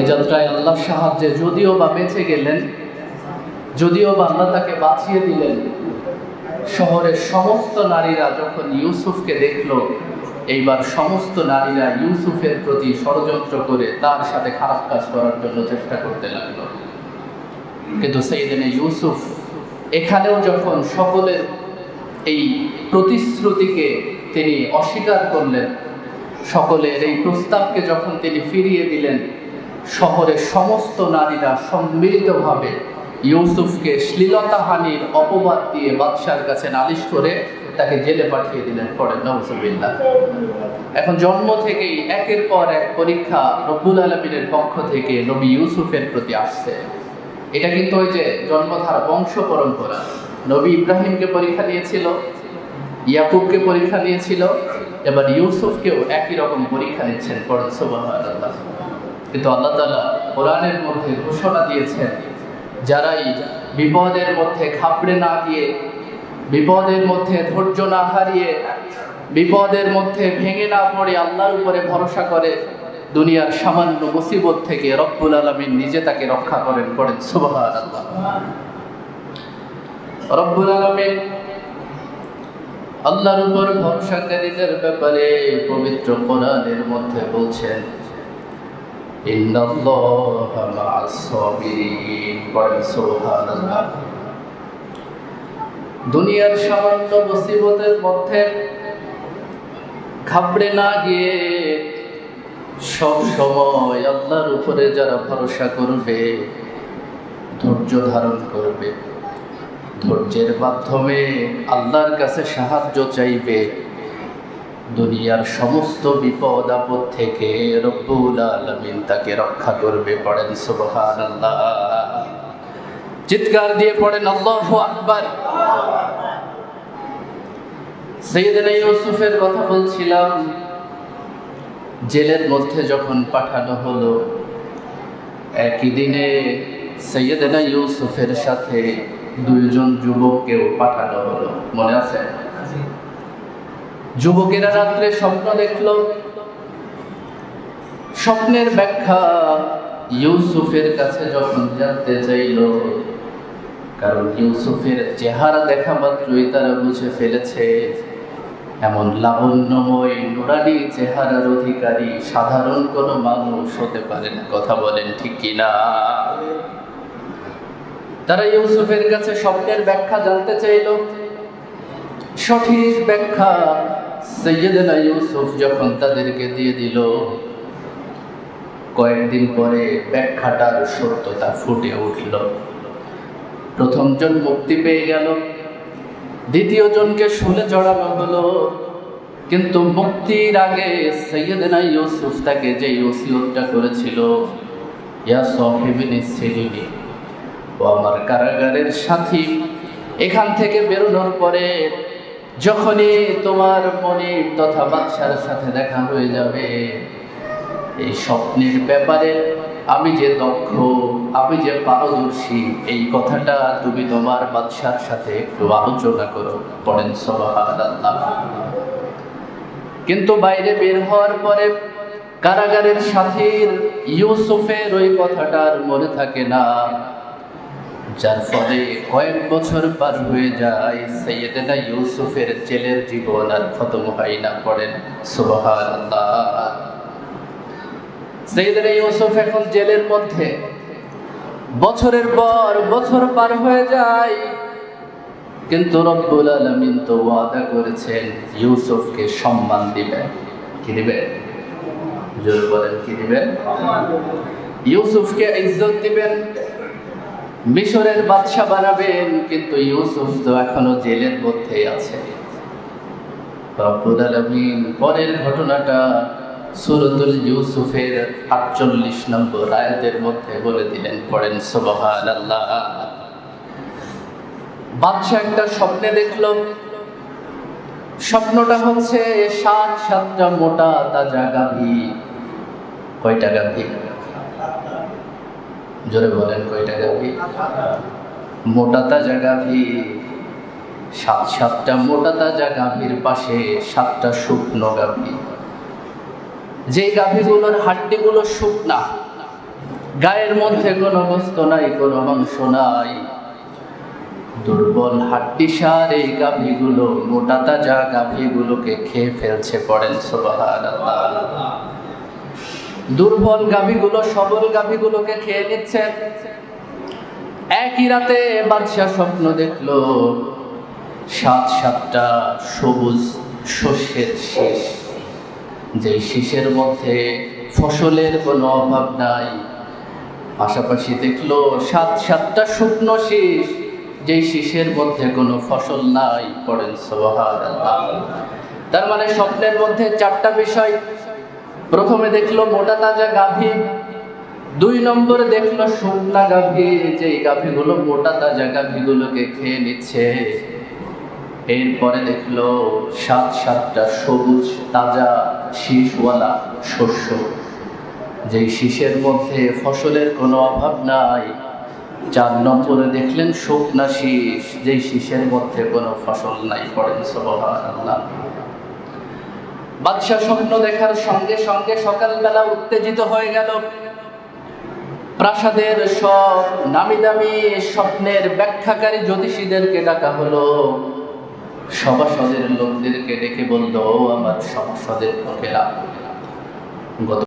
এ যাত্রায় আল্লাহর সাহায্যে যদিও বা বেঁচে গেলেন, যদিও বা আল্লাহ তাকে বাঁচিয়ে দিলেন, শহরের সমস্ত নারীরা যখন ইউসুফকে দেখল, এইবার সমস্ত নারীরা ইউসুফের প্রতি ষড়যন্ত্র করে তার সাথে খারাপ কাজ করার জন্য চেষ্টা করতে লাগল। কিন্তু সেই দিনে ইউসুফ এখানেও যখন সকলের এই প্রতিশ্রুতিকে তিনি অস্বীকার করলেন সকলের এই প্রস্তাবকে যখন তিনি ফিরিয়ে দিলেন, শহরের সমস্ত নারীরা সম্মিলিতভাবে ইউসুফকে শ্লীলতাহানির অপবাদ দিয়ে বাদশার কাছে নালিশ করে তাকে জেলে পাঠিয়ে দিলেন পরে নবসবিল্লা এখন জন্ম থেকেই একের পর এক পরীক্ষা রব্বুল আলমিনের পক্ষ থেকে নবী ইউসুফের প্রতি আসছে। এটা কিন্তু ওই যে জন্মধারা বংশ পরম্পরা। নবী ইব্রাহিমকে পরীক্ষা নিয়েছিল, ইয়াকুবকে পরীক্ষা নিয়েছিল এবার ইউসুফকেও একই রকম পরীক্ষা নিচ্ছেন কিন্তু আল্লাহ তালা কোরআনের মধ্যে ঘোষণা দিয়েছেন, যারাই বিপদের মধ্যে খাপড়ে না গিয়ে, বিপদের মধ্যে ধৈর্য না হারিয়ে, বিপদের মধ্যে ভেঙে না পড়ে আল্লাহর উপরে ভরসা করে, দুনিয়ার সামান্য মুসিবত থেকে রব্বুল আলমিন নিজে তাকে রক্ষা করেন পড়েন সুবহানাল্লাহ। রব্বুল আলমিন আল্লাহর উপর ভরসাকারীদের ব্যাপারে পবিত্র কোরআনের মধ্যে বলছেন দুনিয়ার সামান্য মুসিবতের মধ্যে খাবড়ে না গিয়ে সব সময় আল্লাহর উপরে যারা ভরসা করবে, ধৈর্য ধারণ করবে। ধৈর্যের মাধ্যমে আল্লাহর কাছে সাহায্য চাইবে। দুনিয়ার সমস্ত বিপদ আপদ থেকে রব্বুল আলমিন তাকে রক্ষা করবে, পড়েন সুবহান আল্লাহ চিৎকার দিয়ে পড়েন, আল্লাহ আকবার। সৈয়দনা ইউসুফের কথা বলছিলাম, জেলের মধ্যে যখন পাঠানো হলো, একই দিনে সৈয়দনা ইউসুফের সাথে দুইজন যুবককেও পাঠানো হলো। মনে আছে? যুবকেরা রাত্রে স্বপ্ন দেখল। স্বপ্নের ব্যাখ্যা ইউসুফের কাছে যখন জানতে চাইল কারণ ইউসুফের চেহারা দেখা মাত্রই তারা বুঝে ফেলেছে এমন লাবণ্যময় নুরানি চেহারার অধিকারী সাধারণ কোনো মানুষ হতে পারে না। কথা বলেন ঠিক কিনা? তারা ইউসুফের কাছে স্বপ্নের ব্যাখ্যা জানতে চাইল। সঠিক ব্যাখ্যা সৈয়দনা ইউসুফ যখন তাদেরকে দিয়ে দিল, কয়েকদিন পরে ব্যাখ্যাটার সত্যতা ফুটে উঠল। প্রথম জন মুক্তি পেয়ে গেল, দ্বিতীয় জনকে শুলে জড়ানো হলো। কিন্তু মুক্তির আগে সৈয়দনা ইউসুফ তাকে যে ওসিয়তটা করেছিল, ইয়া সহিবিনী সেলিনী ও আমার কারাগারের সাথী। এখান থেকে বেরোনোর পরে যখনই তোমার মনে তথা বাদশার সাথে দেখা হয়ে যাবে, এই স্বপ্নের ব্যাপারে আমি যে দক্ষ, আমি যে পারদর্শী, এই কথাটা তুমি তোমার বাদশার সাথে একটু আলোচনা করো। পড়েন সবাহ কিন্তু বাইরে বের হওয়ার পরে কারাগারের সাথীর ইউসুফের ওই কথাটার মনে থাকে না। যার ফলে কয়েক বছর পার হয়ে যায় সৈয়দনা ইউসুফের জেলের জীবন আর খতম হয় না পড়েন। সুবহান সৈয়দনা ইউসুফ এখন জেলের মধ্যে। বছরের পর বছর পার হয়ে যায় কিন্তু রব্বুল আলমিন তো ওয়াদা করেছেন ইউসুফকে সম্মান দিবেন। কি দিবেন? জোর বলেন কি দিবেন? ইউসুফকে ইজ্জত দিবেন। মিশরের বাদশা বানাবেন, কিন্তু ইউসুফ তো এখনও জেলের মধ্যেই আছে। রব্বুল আলমিন পরের ঘটনাটা সুরতুল ইউসুফের আটচল্লিশ নম্বর আয়াতের মধ্যে বলে দিলেন, পড়েন সুবহান আল্লাহ বাদশা একটা স্বপ্নে দেখল। স্বপ্নটা হচ্ছে সাত সাতটা মোটা তাজা গাভী। কয়টা গাভী? জোরে বলেন কয়টা গাভী মোটা তাজা গাভী সাত, সাতটা মোটা তাজা গাভীর পাশে সাতটা শুকনো গাভী যে গাভীগুলোর হাড্ডিগুলো শুকনা, গায়ের মধ্যে কোনো বস্তু নাই, কোনো মাংস নাই। দুর্বল হাড্ডিসার এই গাভীগুলো মোটা তাজা গাভীগুলোকে খেয়ে ফেলছে পড়েন সুবহানাল্লাহ। দুর্বল গাভীগুলো, সবল গাভীগুলোকে খেয়ে নিচ্ছে। একই রাতে বাদশাহ স্বপ্ন দেখল, সাত সাতটা সবুজ শস্যের শীষ। যে শীষের মধ্যে ফসলের কোনো অভাব নাই। পাশাপাশি দেখল, সাত সাতটা শুকনো শীষ। যেই শীষের মধ্যে কোনো ফসল নাই, পড়েন সুবহানাল্লাহ। তার মানে স্বপ্নের মধ্যে চারটা বিষয় প্রথমে দেখল মোটা তাজা গাভী, দুই নম্বরে দেখল শুকনা গাভী, যে গাভীগুলো মোটা তাজা গাভীগুলোকে খেয়ে নিচ্ছে। এরপরে দেখল সাত সাতটা সবুজ তাজা শীষওয়ালা শস্য, যেই শীষের মধ্যে ফসলের কোনো অভাব নাই। চার নম্বরে দেখলেন শুকনা শীষ, যেই শীষের মধ্যে কোনো ফসল নাই, পড়েন সুবহানাল্লাহ। বাদশাহ স্বপ্ন দেখার সঙ্গে সঙ্গে সকালবেলা উত্তেজিত হয়ে গেল। প্রাসাদের সব নামি দামি স্বপ্নের ব্যাখ্যাকারী জ্যোতিষীদেরকে ডাকা হলো। সভাসদের লোকদেরকে ডেকে বলল, "ও আমার সভাসদের লোকেরা গত